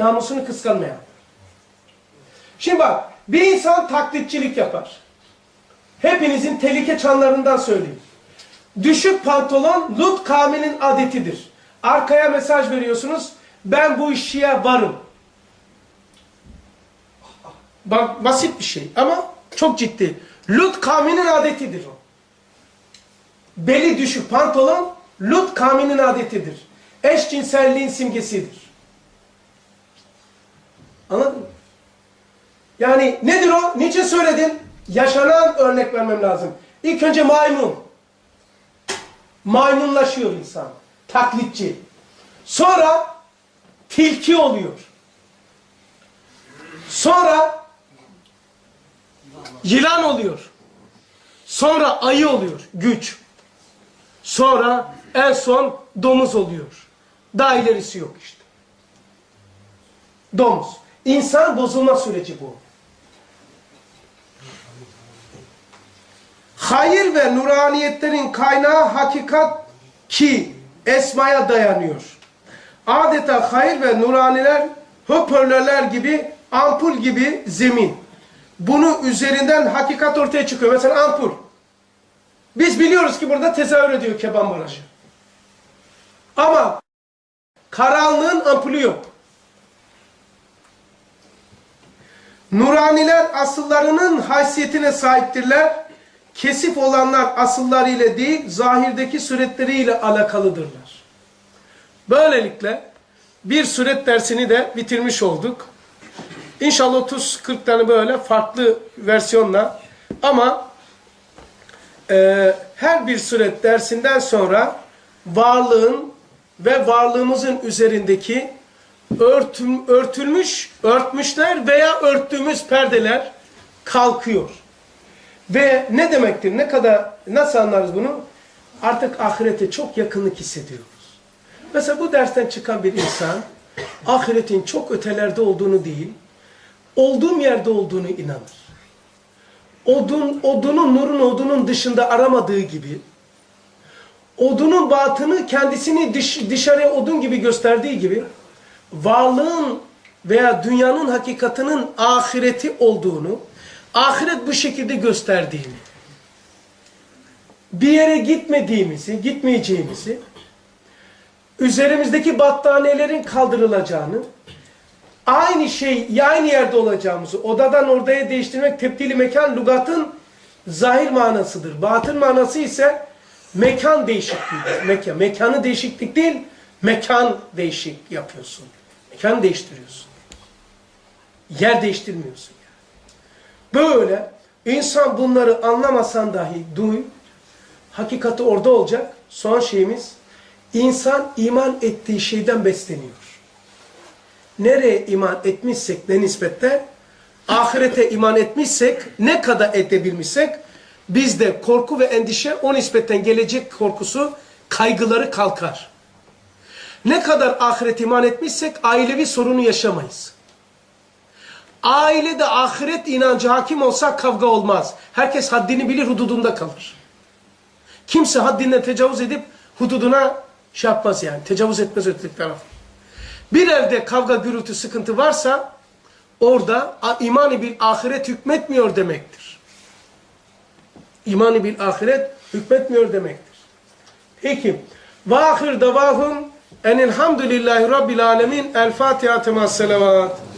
namusunu kıskanmayan. Şimdi bak, bir insan taklitçilik yapar. Hepinizin tehlike çanlarından söyleyeyim. Düşük pantolon Lut kavminin adetidir. Arkaya mesaj veriyorsunuz. Ben bu işe varım. Bak basit bir şey ama çok ciddi. Lut kavminin adetidir o. Beli düşük pantolon Lut kavminin adetidir. Eşcinselliğin simgesidir. Anladın mı? Yani nedir o? Niçin söyledin? Yaşanan örnek vermem lazım. İlk önce maymun. Maymunlaşıyor insan. Taklitçi. Sonra tilki oluyor. Sonra yılan oluyor. Sonra ayı oluyor. Güç. Sonra en son domuz oluyor. Daha ilerisi yok işte. Domuz. İnsan bozulma süreci bu. Hayır ve nuraniyetlerin kaynağı hakikat ki esmaya dayanıyor. Adeta hayır ve nuraniler hoparlörler gibi, ampul gibi zemin. Bunu üzerinden hakikat ortaya çıkıyor. Mesela ampul. Biz biliyoruz ki burada tezahür ediyor Keban Barajı. Ama karanlığın ampulü yok. Nuraniler asıllarının haysiyetine sahiptirler. Kesif olanlar asılları ile değil, zahirdeki suretleriyle alakalıdırlar. Böylelikle bir suret dersini de bitirmiş olduk. İnşallah 30-40 tane böyle farklı versiyonla ama e, her bir suret dersinden sonra varlığın ve varlığımızın üzerindeki örtüm, örtülmüş, örtmüşler veya örttüğümüz perdeler kalkıyor. Ve ne demektir? Ne kadar nasıl anlarız bunu? Artık ahirete çok yakınlık hissediyoruz. Mesela bu dersten çıkan bir insan ahiretin çok ötelerde olduğunu değil, olduğum yerde olduğunu inanır. Odun, odunun, nurun odunun dışında aramadığı gibi, odunun batını kendisini dış, dışarıya odun gibi gösterdiği gibi, varlığın veya dünyanın hakikatinin ahireti olduğunu, ahiret bu şekilde gösterdiğini, bir yere gitmediğimizi, gitmeyeceğimizi, üzerimizdeki battaniyelerin kaldırılacağını, aynı şey, aynı yerde olacağımızı, odadan odaya değiştirmek tepdili mekan lugatın zahir manasıdır. Batın manası ise mekan değişikliğidir. Mekan, mekanı değişiklik değil, mekan değişik yapıyorsun. Mekan değiştiriyorsun. Yer değiştirmiyorsun. Yani. Böyle insan bunları anlamasan dahi duy, hakikati orada olacak. Son şeyimiz, insan iman ettiği şeyden besleniyor. Nereye iman etmişsek ne nispette, ahirete iman etmişsek, ne kadar edebilmişsek, bizde korku ve endişe o nispetten gelecek korkusu, kaygıları kalkar. Ne kadar ahiret iman etmişsek ailevi sorunu yaşamayız. Ailede ahiret inancı hakim olsa kavga olmaz. Herkes haddini bilir, hududunda kalır. Kimse haddinden tecavüz edip hududuna şey yapmaz yani. Tecavüz etmez öteki taraf. Bir evde kavga, gürültü, sıkıntı varsa orada imanı bir ahiret hükmetmiyor demektir. İmanı bir ahiret hükmetmiyor demektir. Peki. Ve ahir davahum enilhamdülillahi rabbil alemin. El Fatiha temas selavat.